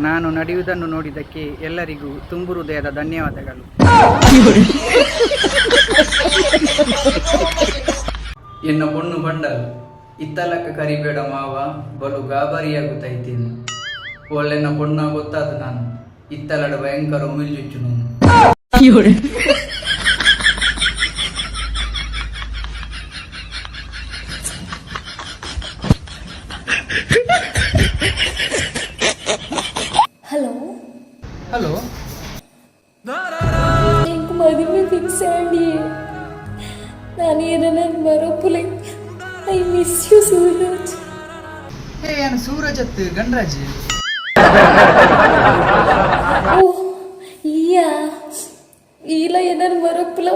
ನಾನು ನಡೆಯುವುದನ್ನು ನೋಡಿದ್ದಕ್ಕೆ ಎಲ್ಲರಿಗೂ ತುಂಬು ಹೃದಯದ ಧನ್ಯವಾದಗಳು. ಎನ್ನ ಪೊಣ್ಣು ಬಂಡಲ್ ಇತ್ತಲಕ್ಕ ಕರಿಬೇಡ ಮಾವ ಬಲು ಗಾಬರಿಯಾಗುತ್ತೈತೀನಿ ಒಳ್ಳೆನ ಪೊಣ್ಣ ಗೊತ್ತಾದ ನಾನು ಇತ್ತಲಡ ಭಯಂಕರ ಉಮಿಲ್ಜುಚ್ಚು ನಾನು హలో ಹಲೋ ఇంక మదిమే ఫిక్స్ అండి ನಾನು ಏನನ್ನ ಮರೋಪುಲೆ ಐ ಮಿಸ್ ಯು ಸೂರಜ್ ಏ ಏನು ಸೂರಜ್ ಅತ್ತು ಗಂಡ್ರಾಜ್ ಓ ಇಯಾ ಈಲ ಏನಾರು ಮರೋಪುಲ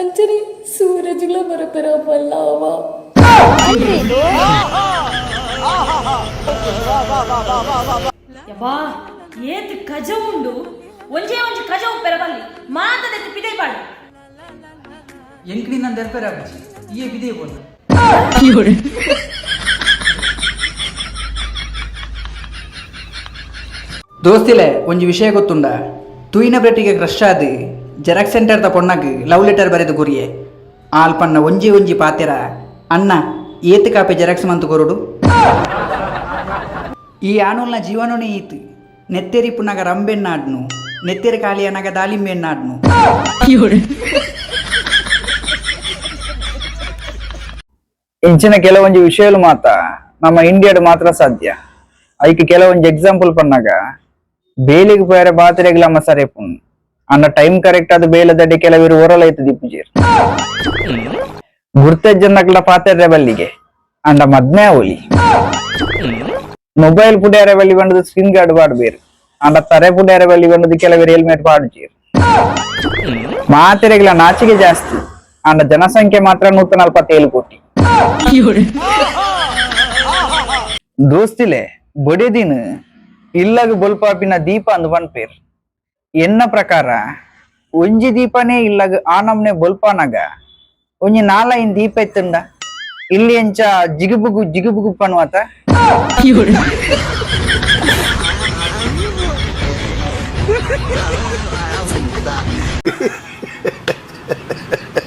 ಅಂಚನೆ ಸೂರಜ್ಗಳ ಮರೋಪರ ಮಲ್ಲವ ಯವ್ವಾ ಏತ್ ಕಜ ಉಂಡು ಒಂಜೇ ಒಂಜಿ ಕಜ ಉಪ್ಪೆರಬಲ್ಲಿ ಬಿದೆ ದೋಸ್ತಿಲೆ, ಒಂಜಿ ವಿಷಯ ಗೊತ್ತುಂಡ? ತೂಯಿನ ಬ್ರೆಟ್ಟಿಗೆ ಕ್ರಶ್ ಆದ, ಜೆರಾಕ್ಸ್ ಸೆಂಟರ್ದ ಪೊಣ್ಣಗ್ ಲವ್ ಲೆಟರ್ ಬರೆದು ಗುರಿಯೆ. ಆಲ್ಪನ್ನ ಒಂಜಿ ಒಂಜಿ ಪಾತೆರ, ಅಣ್ಣ, ಏತ್ ಕಾಪೆ ಜೆರಾಕ್ಸ್ ಮಂತ್ ಕೊರುಡು ಈ ಆಣುಲ್ನ ಜೀವನನೇ ಈತ್. ನೆತ್ತೆರಿ ಪುನಗ ರಂಬೆನ್ನಾಡ್ನು ನೆತ್ತೆರಿ ಕಾಲಿಯನಗ ದಾಳಿಂಬೆನ್ನಾಡ್ನು ಇಂಚಿನ ಕೆಲವೊಂದು ವಿಷಯ ಮಾತ್ರ ನಮ್ಮ ಇಂಡಿಯಾಡ್ ಮಾತ್ರ ಸಾಧ್ಯ. ಅದಕ್ಕೆ ಕೆಲವೊಂದು ಎಕ್ಸಾಂಪಲ್ ಪನ್ನಾಗ ಬೇಲಿಗೆ ಬೇರೆ ಬಾತಿರೆಗ್ಲಮ್ಮ ಸರಿ ಪುನ್ ಅನ್ನ ಟೈಮ್ ಕರೆಕ್ಟ್ ಆದ ಬೇಲದಡ್ಡಿ ಕೆಲವರು ಒರಲೈತು ದಿಪ್ಪುಜೀರ್ ಗುರ್ತಜ್ಜನ್ನಕ್ಲ ಪಾತೆರ್ರೆ ಬಲ್ಲಿಗೆ, ಅಂಡ ಮದ್ಮೆ ಅವಲಿ ಮೊಬೈಲ್ ಪುಡಿಯಾರ ಬಲ್ಲಿ ಬಂಡದು ಸ್ಕ್ರೀನ್ ಗಾರ್ಡ್ ಬಾಡ್ಬೇರು. ಅಂಡ ತರೆ ಪುಡಿಯಾರ ಬಲ್ಲಿ ಬಂಡದು ಕೆಲವರು ಹೆಲ್ಮೆಟ್ ಪಾಡುಚೀರ್ ಮಾತೆರೆಗ್ಲ ನಾಚಿಕೆ ಜಾಸ್ತಿ. ಅಂಡ ಜನಸಂಖ್ಯೆ ಮಾತ್ರ ನೂತ ನಲ್ವತ್ತೇಳು ಕೋಟಿ. ದೋಸ್ತಿಲೆ ಬೊಡೆದಿನ ಇಲ್ಲಗ ಬೊಲ್ಪಾಪಿನ ದೀಪ ಅಂದ್ ಪೇರ್. ಎನ್ನ ಪ್ರಕಾರ, ಒಂಜಿ ದೀಪನೇ ಇಲ್ಲಗ ಆ ನಮ್ನೆ ಬೊಲ್ಪಾನಗ, ಒಂಜಿ ನಾಲೈನ್ ದೀಪ ಎತ್ತಂದ? ಇಲ್ಲಿ ಎಂಚ ಜಿಗುಬುಗು ಜಿಗುಬುಗು ಪನ್ವಾತ?